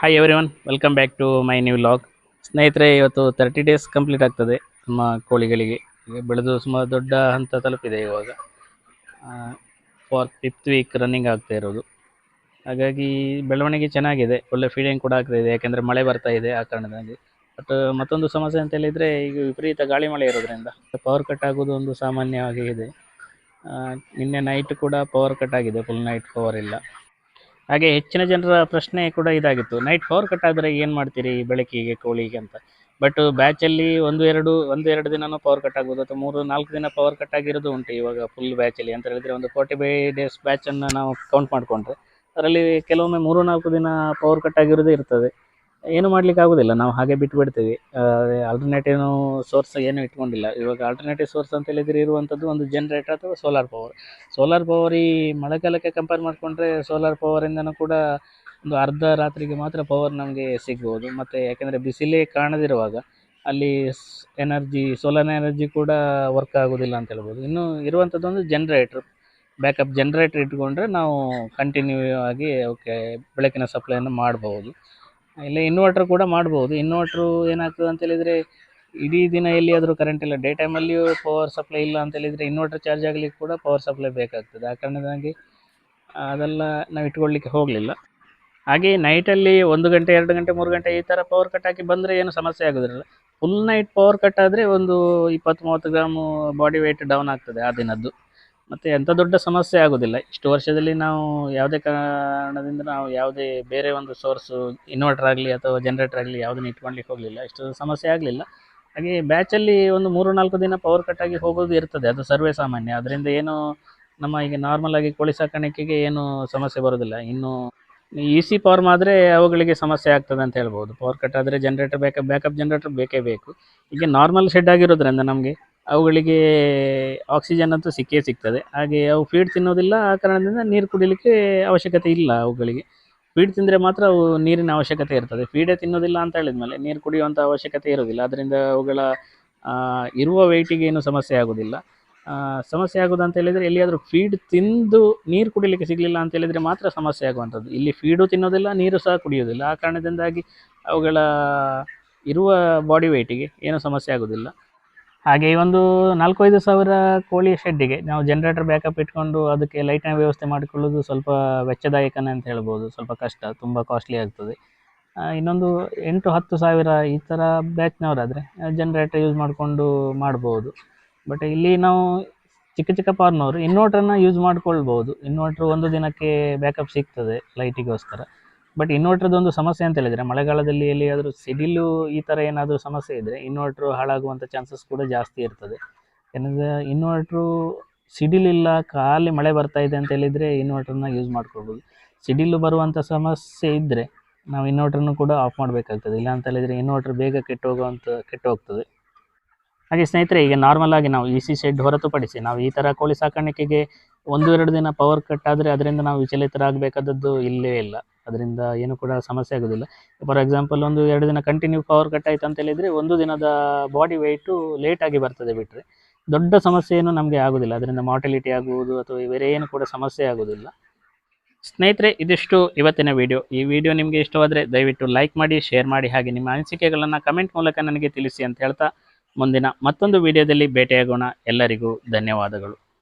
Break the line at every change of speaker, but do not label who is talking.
Hi everyone welcome back to my new vlog ಸ್ನೇಹಿತರೆ, ಇವತ್ತು thirty days complete ಆಗ್ತದೆ ನಮ್ಮ ಕೋಳಿಗಳಿಗೆ. ಈಗ ಬೆಳೆದು ಸುಮಾರು ದೊಡ್ಡ ಹಂತ ತಲುಪಿದೆ ಇವಾಗ. ಫಾರ್ ಫಿಫ್ತ್ ವೀಕ್ ರನ್ನಿಂಗ್ ಆಗ್ತಾ ಇರೋದು. ಹಾಗಾಗಿ ಬೆಳವಣಿಗೆ ಚೆನ್ನಾಗಿದೆ. ಒಳ್ಳೆ ಫೀಡಿಂಗ್ ಕೂಡ ಆಗ್ತಾ ಇದೆ. ಯಾಕೆಂದರೆ ಮಳೆ ಬರ್ತಾ ಇದೆ ಆ ಕಾರಣದಾಗಿ ಬಟ್ ಮತ್ತೊಂದು ಸಮಸ್ಯೆ ಅಂತ ಹೇಳಿದರೆ, ಈಗ ವಿಪರೀತ ಗಾಳಿ ಮಳೆ ಇರೋದ್ರಿಂದ ಪವರ್ ಕಟ್ ಆಗೋದು ಒಂದು ಸಾಮಾನ್ಯವಾಗಿ ಇದೆ. ನಿನ್ನೆ ನೈಟ್ ಕೂಡ ಪವರ್ ಕಟ್ ಆಗಿದೆ. ಫುಲ್ ನೈಟ್ ಪವರ್ ಇಲ್ಲ. ಹಾಗೆ ಹೆಚ್ಚಿನ ಜನರ ಪ್ರಶ್ನೆ ಕೂಡ ಇದಾಗಿತ್ತು. ನೈಟ್ ಪವರ್ ಕಟ್ ಆದರೆ ಏನು ಮಾಡ್ತೀರಿ ಬೆಳಕಿಗೆ, ಕೋಳಿಗೆ ಅಂತ? ಬಟ್ ಬ್ಯಾಚಲ್ಲಿ ಒಂದು, ಎರಡು ಒಂದು, ಎರಡು ದಿನನೂ ಪವರ್ ಕಟ್ ಆಗ್ಬೋದು ಅಥವಾ ಮೂರು, ನಾಲ್ಕು ದಿನ ಪವರ್ ಕಟ್ ಆಗಿರೋದು ಉಂಟು ಇವಾಗ ಫುಲ್ ಬ್ಯಾಚಲ್ಲಿ ಅಂತ ಹೇಳಿದರೆ ಒಂದು ಫೋರ್ಟಿ ಫೈ ಡೇಸ್ ಬ್ಯಾಚನ್ನು ನಾವು ಕೌಂಟ್ ಮಾಡಿಕೊಂಡ್ರೆ, ಅದರಲ್ಲಿ ಕೆಲವೊಮ್ಮೆ ಮೂರು, ನಾಲ್ಕು ದಿನ ಪವರ್ ಕಟ್ ಆಗಿರೋದೇ ಇರ್ತದೆ. ಏನು ಮಾಡ್ಲಿಕ್ಕೆ ಆಗೋದಿಲ್ಲ. ನಾವು ಹಾಗೆ ಬಿಟ್ಟು ಬಿಡ್ತೀವಿ. ಆಲ್ಟರ್ನೇಟಿವ್ ಸೋರ್ಸ್ ಏನು ಇಟ್ಕೊಂಡಿಲ್ಲ. ಇವಾಗ ಆಲ್ಟರ್ನೇಟಿವ್ ಸೋರ್ಸ್ ಅಂತ ಹೇಳಿದ್ರೆ ಇರುವಂಥದ್ದು ಒಂದು ಜನರೇಟರ್ ಅಥವಾ ಸೋಲಾರ್ ಪವರ್ ಸೋಲಾರ್ ಪವರ್ ಈ ಮಳೆಗಾಲಕ್ಕೆ ಕಂಪೇರ್ ಮಾಡಿಕೊಂಡ್ರೆ ಸೋಲಾರ್ ಪವರಿಂದನೂ ಕೂಡ ಒಂದು ಅರ್ಧ ರಾತ್ರಿಗೆ ಮಾತ್ರ ಪವರ್ ನಮಗೆ ಸಿಗ್ಬೋದು. ಮತ್ತು ಯಾಕೆಂದರೆ ಬಿಸಿಲೇ ಕಾಣದಿರುವಾಗ ಅಲ್ಲಿ ಎನರ್ಜಿ ಸೋಲಾರ್ ಎನರ್ಜಿ ಕೂಡ ವರ್ಕ್ ಆಗೋದಿಲ್ಲ ಅಂತ ಹೇಳ್ಬೋದು. ಇನ್ನು ಇರುವಂಥದ್ದು ಒಂದು ಜನ್ರೇಟ್ರ್ ಬ್ಯಾಕಪ್ ಜನ್ರೇಟ್ರ್ ಇಟ್ಕೊಂಡ್ರೆ ನಾವು ಕಂಟಿನ್ಯೂ ಆಗಿ ಓಕೆ ಬೆಳಕಿನ ಸಪ್ಲೈಯನ್ನು ಮಾಡ್ಬೋದು. ಇಲ್ಲ ಇನ್ವರ್ಟರ್ ಕೂಡ ಮಾಡ್ಬೋದು. ಇನ್ವರ್ಟ್ರು ಏನಾಗ್ತದೆ ಅಂತ ಹೇಳಿದರೆ, ಇಡೀ ದಿನ ಎಲ್ಲಿಯಾದರೂ ಕರೆಂಟ್ ಇಲ್ಲ. ಡೇ ಟೈಮಲ್ಲಿಯೂ ಪವರ್ ಸಪ್ಲೈ ಇಲ್ಲ ಅಂತ ಹೇಳಿದರೆ ಇನ್ವರ್ಟರ್ ಚಾರ್ಜ್ ಆಗಲಿಕ್ಕೆ ಕೂಡ ಪವರ್ ಸಪ್ಲೈ ಬೇಕಾಗ್ತದೆ. ಆ ಕಾರಣದಾಗಿ ಅದೆಲ್ಲ ನಾವು ಇಟ್ಕೊಳ್ಳಿಕ್ಕೆ ಹೋಗಲಿಲ್ಲ. ಹಾಗೆ ನೈಟಲ್ಲಿ ಒಂದು ಗಂಟೆ, ಎರಡು ಗಂಟೆ, ಮೂರು ಗಂಟೆ ಈ ಥರ ಪವರ್ ಕಟ್ ಹಾಕಿ ಬಂದರೆ ಏನು ಸಮಸ್ಯೆ ಆಗೋದಿಲ್ಲ. ಫುಲ್ ನೈಟ್ ಪವರ್ ಕಟ್ ಆದರೆ ಒಂದು ಇಪ್ಪತ್ತು ಮೂವತ್ತು ಗ್ರಾಮು ಬಾಡಿ ವೆಯ್ಟ್ ಡೌನ್ ಆಗ್ತದೆ ಆ ದಿನದ್ದು. ಮತ್ತು ಎಂಥ ದೊಡ್ಡ ಸಮಸ್ಯೆ ಆಗೋದಿಲ್ಲ. ಇಷ್ಟು ವರ್ಷದಲ್ಲಿ ನಾವು ಯಾವುದೇ ಕಾರಣದಿಂದ ನಾವು ಯಾವುದೇ ಬೇರೆ ಒಂದು ಸೋರ್ಸು ಇನ್ವರ್ಟರ್ ಆಗಲಿ ಅಥವಾ ಜನ್ರೇಟರ್ ಆಗಲಿ ಯಾವುದನ್ನು ಇಟ್ಕೊಳ್ಲಿಕ್ಕೆ ಹೋಗಲಿಲ್ಲ. ಇಷ್ಟು ಸಮಸ್ಯೆ ಆಗಲಿಲ್ಲ. ಹಾಗೆ ಬ್ಯಾಚಲ್ಲಿ ಒಂದು ಮೂರು ನಾಲ್ಕು ದಿನ ಪವರ್ ಕಟ್ ಆಗಿ ಹೋಗೋದು ಇರ್ತದೆ. ಅದು ಸರ್ವೇ ಸಾಮಾನ್ಯ. ಅದರಿಂದ ಏನು ನಮ್ಮ ಈಗ ನಾರ್ಮಲ್ ಆಗಿ ಕೋಳಿ ಸಾಕಾಣಿಕೆಗೆ ಏನು ಸಮಸ್ಯೆ ಬರೋದಿಲ್ಲ. ಇನ್ನು ಇ ಸಿ ಪವರ್ ಆದರೆ ಅವುಗಳಿಗೆ ಸಮಸ್ಯೆ ಆಗ್ತದೆ ಅಂತ ಹೇಳ್ಬೋದು. ಪವರ್ ಕಟ್ ಆದರೆ ಜನ್ರೇಟರ್ ಬ್ಯಾಕಪ್ ಬ್ಯಾಕಪ್ ಜನ್ರೇಟರ್ ಬೇಕೇ ಬೇಕು. ಈಗ ನಾರ್ಮಲ್ ಶೆಡ್ ಆಗಿರೋದ್ರಿಂದ ನಮಗೆ ಅವುಗಳಿಗೆ ಆಕ್ಸಿಜನ್ ಅಂತೂ ಸಿಕ್ಕೇ ಸಿಗ್ತದೆ. ಹಾಗೆ ಅವು ಫೀಡ್ ತಿನ್ನೋದಿಲ್ಲ, ಆ ಕಾರಣದಿಂದ ನೀರು ಕುಡಿಲಿಕ್ಕೆ ಅವಶ್ಯಕತೆ ಇಲ್ಲ ಅವುಗಳಿಗೆ. ಫೀಡ್ ತಿಂದರೆ ಮಾತ್ರ ಅವು ನೀರಿನ ಅವಶ್ಯಕತೆ ಇರ್ತದೆ. ಫೀಡೇ ತಿನ್ನೋದಿಲ್ಲ ಅಂತ ಹೇಳಿದ ಮೇಲೆ ನೀರು ಕುಡಿಯುವಂಥ ಅವಶ್ಯಕತೆ ಇರೋದಿಲ್ಲ ಅದರಿಂದ ಅವುಗಳ ಇರುವ ವೆಯ್ಟಿಗೆ ಏನು ಸಮಸ್ಯೆ ಆಗೋದಿಲ್ಲ. ಸಮಸ್ಯೆ ಆಗೋದು ಅಂತ ಹೇಳಿದರೆ ಎಲ್ಲಿಯಾದರೂ ಫೀಡ್ ತಿಂದು ನೀರು ಕುಡಿಲಿಕ್ಕೆ ಸಿಗಲಿಲ್ಲ ಅಂತ ಹೇಳಿದರೆ ಮಾತ್ರ ಸಮಸ್ಯೆ ಆಗುವಂಥದ್ದು. ಇಲ್ಲಿ ಫೀಡು ತಿನ್ನೋದಿಲ್ಲ, ನೀರು ಸಹ ಕುಡಿಯೋದಿಲ್ಲ ಆ ಕಾರಣದಿಂದಾಗಿ ಅವುಗಳ ಇರುವ ಬಾಡಿ ವೆಯ್ಟಿಗೆ ಏನು ಸಮಸ್ಯೆ ಆಗೋದಿಲ್ಲ. ಹಾಗೆ ಈ ಒಂದು ನಾಲ್ಕೈದು ಸಾವಿರ ಕೋಳಿ ಶೆಡ್ಡಿಗೆ ನಾವು ಜನರೇಟರ್ ಬ್ಯಾಕಪ್ ಇಟ್ಕೊಂಡು ಅದಕ್ಕೆ ಲೈಟಿನ ವ್ಯವಸ್ಥೆ ಮಾಡಿಕೊಳ್ಳೋದು ಸ್ವಲ್ಪ ವೆಚ್ಚದಾಯಕನೇ ಅಂತ ಹೇಳ್ಬೋದು. ಸ್ವಲ್ಪ ಕಷ್ಟ, ತುಂಬ ಕಾಸ್ಟ್ಲಿ ಆಗ್ತದೆ. ಇನ್ನೊಂದು ಎಂಟು ಹತ್ತು ಸಾವಿರ ಈ ಥರ ಬ್ಯಾಚ್ನವರಾದರೆ ಜನ್ರೇಟರ್ ಯೂಸ್ ಮಾಡಿಕೊಂಡು ಮಾಡ್ಬೋದು. ಬಟ್ ಇಲ್ಲಿ ನಾವು ಚಿಕ್ಕ ಚಿಕ್ಕ ಪಾರ್ನವರು ಇನ್ವರ್ಟ್ರನ್ನ ಯೂಸ್ ಮಾಡ್ಕೊಳ್ಬೋದು. ಇನ್ವರ್ಟ್ರ್ ಒಂದು ದಿನಕ್ಕೆ ಬ್ಯಾಕಪ್ ಸಿಗ್ತದೆ ಲೈಟಿಗೋಸ್ಕರ ಬಟ್ ಇನ್ವರ್ಟರ್ದು ಒಂದು ಸಮಸ್ಯೆ ಅಂತ ಹೇಳಿದರೆ, ಮಳೆಗಾಲದಲ್ಲಿ ಎಲ್ಲಿಯಾದರೂ ಸಿಡಿಲು ಈ ಥರ ಏನಾದರೂ ಸಮಸ್ಯೆ ಇದ್ದರೆ ಇನ್ವರ್ಟ್ರು ಹಾಳಾಗುವಂಥ ಚಾನ್ಸಸ್ ಕೂಡ ಜಾಸ್ತಿ ಇರ್ತದೆ. ಏನಂದರೆ ಇನ್ವರ್ಟ್ರು ಸಿಡಿಲಿಲ್ಲ, ಖಾಲಿ ಮಳೆ ಬರ್ತಾ ಇದೆ ಅಂತ ಹೇಳಿದರೆ ಇನ್ವರ್ಟ್ರನ್ನ ಯೂಸ್ ಮಾಡ್ಕೊಳ್ಬೋದು. ಸಿಡಿಲು ಬರುವಂಥ ಸಮಸ್ಯೆ ಇದ್ದರೆ ನಾವು ಇನ್ವರ್ಟ್ರನ್ನು ಕೂಡ ಆಫ್ ಮಾಡಬೇಕಾಗ್ತದೆ. ಇಲ್ಲ ಅಂತ ಹೇಳಿದರೆ ಇನ್ವರ್ಟ್ರ್ ಬೇಗ ಕೆಟ್ಟು ಹೋಗುವಂಥ ಕೆಟ್ಟು ಹೋಗ್ತದೆ. ಹಾಗೆ ಸ್ನೇಹಿತರೆ, ಈಗ ನಾರ್ಮಲ್ ಆಗಿ ನಾವು ಇ ಸಿ ಶೆಡ್ ಹೊರತುಪಡಿಸಿ ನಾವು ಈ ಥರ ಕೋಳಿ ಸಾಕಾಣಿಕೆಗೆ ಒಂದು, ಎರಡು ದಿನ ಪವರ್ ಕಟ್ ಆದರೆ ಅದರಿಂದ ನಾವು ವಿಚಲಿತರಾಗಬೇಕಾದದ್ದು ಇಲ್ಲೇ ಇಲ್ಲ. ಅದರಿಂದ ಏನು ಕೂಡ ಸಮಸ್ಯೆ ಆಗೋದಿಲ್ಲ. ಫಾರ್ ಎಕ್ಸಾಂಪಲ್ ಒಂದು ಎರಡು ದಿನ ಕಂಟಿನ್ಯೂ ಪವರ್ ಕಟ್ ಆಯಿತು ಅಂತ ಹೇಳಿದರೆ ಒಂದು ದಿನದ ಬಾಡಿ ವೆಯ್ಟು ಆಗಿ ಬರ್ತದೆ ಬಿಟ್ಟರೆ ದೊಡ್ಡ ಸಮಸ್ಯೆ ಏನು ನಮಗೆ ಆಗೋದಿಲ್ಲ. ಅದರಿಂದ ಮಾರ್ಟಿಲಿಟಿ ಆಗುವುದು ಅಥವಾ ಬೇರೆ ಏನು ಕೂಡ ಸಮಸ್ಯೆ ಆಗೋದಿಲ್ಲ. ಸ್ನೇಹಿತರೆ, ಇದಿಷ್ಟು ಇವತ್ತಿನ ವಿಡಿಯೋ ಈ ವಿಡಿಯೋ ನಿಮಗೆ ಇಷ್ಟವಾದರೆ ದಯವಿಟ್ಟು ಲೈಕ್ ಮಾಡಿ ಶೇರ್ ಮಾಡಿ ಹಾಗೆ ನಿಮ್ಮ ಅನಿಸಿಕೆಗಳನ್ನು ಕಮೆಂಟ್ ಮೂಲಕ ನನಗೆ ತಿಳಿಸಿ ಅಂತ ಹೇಳ್ತಾ ಮುಂದಿನ ಮತ್ತೊಂದು ವಿಡಿಯೋದಲ್ಲಿ ಭೇಟಿಯಾಗೋಣ. ಎಲ್ಲರಿಗೂ ಧನ್ಯವಾದಗಳು.